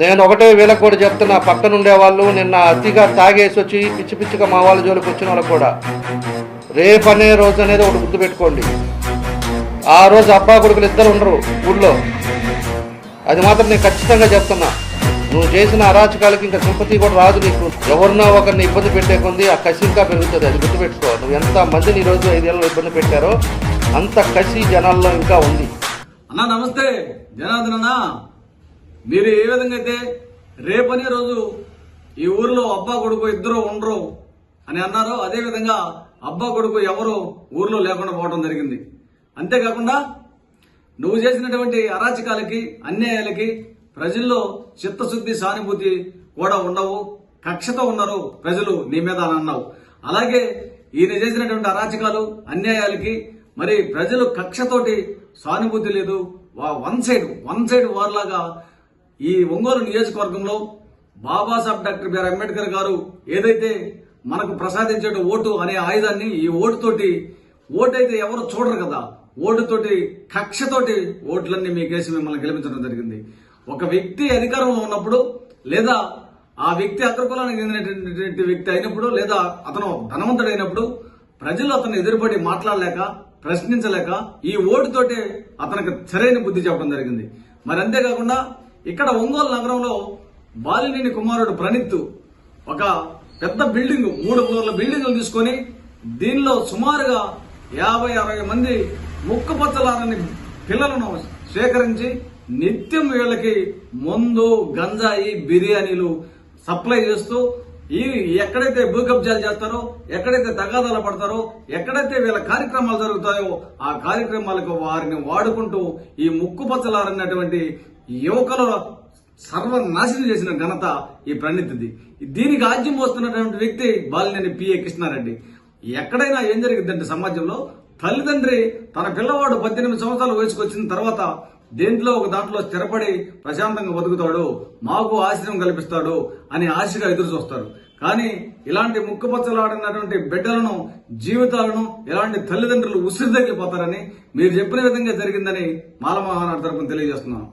నేను ఒకటే వీళ్ళకి కూడా చెప్తున్నా పక్కన ఉండేవాళ్ళు నిన్న అతిగా తాగేసి వచ్చి పిచ్చి పిచ్చిగా మా వాళ్ళ జోలికి వచ్చిన వాళ్ళు కూడా. రేపు అనే రోజు అనేది ఒకటి గుర్తుపెట్టుకోండి ఆ రోజు అబ్బా కొడుకులు ఇద్దరు ఉండరు ఊళ్ళో. అది మాత్రం నేను ఖచ్చితంగా చెప్తున్నా. నువ్వు చేసిన అరాచకాలకి ఇంకా సింపతి కూడా రాదు నీకు. ఎవరినో ఒకరిని ఇబ్బంది పెట్టే కొంది ఆ కసి ఇంకా పెరుగుతుంది. అది గుర్తుపెట్టుకో నువ్వు ఎంత మందిని ఈరోజు ఐదేళ్ళలో ఇబ్బంది పెట్టారో అంత కసి జనాల్లో ఇంకా ఉంది. అన్నా నమస్తే. జనార్దన మీరు ఏ విధంగా అయితే రేపనే రోజు ఈ ఊర్లో అబ్బా కొడుకు ఇద్దరు ఉండరు అని అన్నారో అదే విధంగా అబ్బా కొడుకు ఎవరు ఊర్లో లేకుండా పోవడం జరిగింది. అంతేకాకుండా నువ్వు చేసినటువంటి అరాచకాలకి అన్యాయాలకి ప్రజల్లో చిత్తశుద్ధి సానుభూతి కూడా ఉండవు కక్షతో ఉన్నారు ప్రజలు నీ మీద అని అన్నావు. అలాగే ఈయన చేసినటువంటి అరాచకాలు అన్యాయాలకి మరి ప్రజలు కక్షతోటి సానుభూతి లేదు. వా- వన్ సైడ్ వన్ సైడ్ వార్లాగా ఈ ఒంగోలు నియోజకవర్గంలో బాబాసాహెబ్ డాక్టర్ బిఆర్ అంబేద్కర్ గారు ఏదైతే మనకు ప్రసాదించే ఓటు అనే ఆయుధాన్ని ఈ ఓటుతోటి ఓటైతే ఎవరు చూడరు కదా. ఓటుతోటి కక్షతోటి ఓట్లన్నీ మీకేసి మిమ్మల్ని గెలిపించడం జరిగింది. ఒక వ్యక్తి అధికారంలో ఉన్నప్పుడు లేదా ఆ వ్యక్తి అగ్రకులానికి చెందినటువంటి వ్యక్తి అయినప్పుడు లేదా అతను ధనవంతుడైనప్పుడు ప్రజలు అతను ఎదురుపడి మాట్లాడలేక ప్రశ్నించలేక ఈ ఓటుతోటే అతనికి సరైన బుద్ధి చెప్పడం జరిగింది. మరి అంతేకాకుండా ఇక్కడ ఒంగోలు నగరంలో బాలినేని కుమారుడు ప్రణిత్ ఒక పెద్ద బిల్డింగ్ మూడు ఫ్లోర్ల బిల్డింగ్లు తీసుకొని దీనిలో సుమారుగా యాభై అరవై మంది ముక్కుపచ్చలారని పిల్లలను సేకరించి నిత్యం వీళ్ళకి మందు గంజాయి బిర్యానీలు సప్లై చేస్తూ ఈ ఎక్కడైతే భూకబ్జాలు చేస్తారో ఎక్కడైతే తగాదాలు పడతారో ఎక్కడైతే వీళ్ళ కార్యక్రమాలు జరుగుతాయో ఆ కార్యక్రమాలకు వారిని వాడుకుంటూ ఈ ముక్కుపచ్చలారన్నటువంటి యువకుల సర్వనాశనం చేసిన ఘనత ఈ ప్రణితిది దీనికి ఆజ్యం పోస్తున్నటువంటి వ్యక్తి బాలినేని పిఏ కృష్ణారెడ్డి. ఎక్కడైనా ఏం జరిగిందంటే సమాజంలో తల్లిదండ్రి తన పిల్లవాడు పద్దెనిమిది సంవత్సరాల వయసుకు వచ్చిన తర్వాత దేంట్లో ఒక దాంట్లో స్థిరపడి ప్రశాంతంగా బతుకుతాడు మాకు ఆశ్రయం కల్పిస్తాడు అని ఆశగా ఎదురు చూస్తారు. కానీ ఇలాంటి ముక్కుపచ్చలాడినటువంటి బిడ్డలను జీవితాలను ఇలాంటి తల్లిదండ్రులు ఉసిరి తగ్గిపోతారని మీరు చెప్పిన విధంగా జరిగిందని మాలమహానాడు తరపున తెలియజేస్తున్నాను.